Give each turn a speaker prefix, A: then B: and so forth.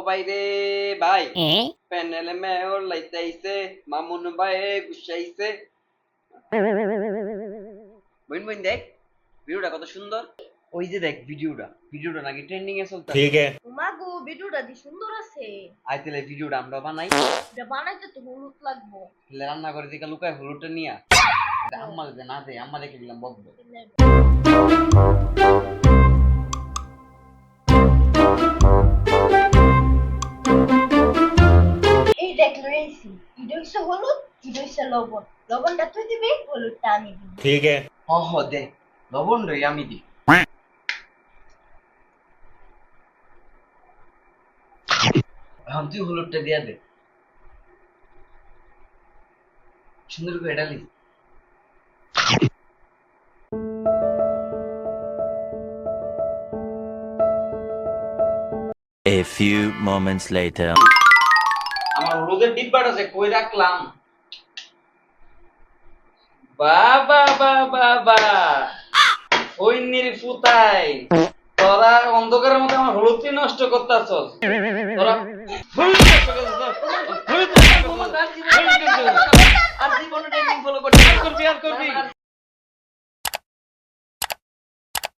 A: ও ভাই মামুন ভাই বইন বইন দেখ ভিডিওটা কত সুন্দর ওই যে দেখ ভিডিওটা ভিডিওটা নাকি ট্রেন্ডিং এ চলতে
B: ঠিক
C: আছে ভিডিওটা দি সুন্দর আছে
A: আই তাহলে ভিডিওটা আমরা বানাই
C: এটা বানাইতে তো হলুদ লাগবো
A: তাহলে রান্না করে দিকে লুকায় হলুদটা নিয়া আম্মা যদি না দেয় আম্মা রেখে দিলাম বকবে
C: Thank you. হলুদ রইছে লবণ। লবণটা তুই দিবি হলুদটা আমি
B: ঠিক আছে।
A: হ দে। লবণ রই আমি দিই। এখন তুই হলুদটা দিয়া দে। সুন্দর করে ডালি
D: A few moments later.
A: ওদের ডিব্বাটা আছে, কই রাখলাম? বাবা বাবা বাবা। ফুতাই তোরা অন্ধকারের মধ্যে আমার হলুদ নষ্ট করতে তোরা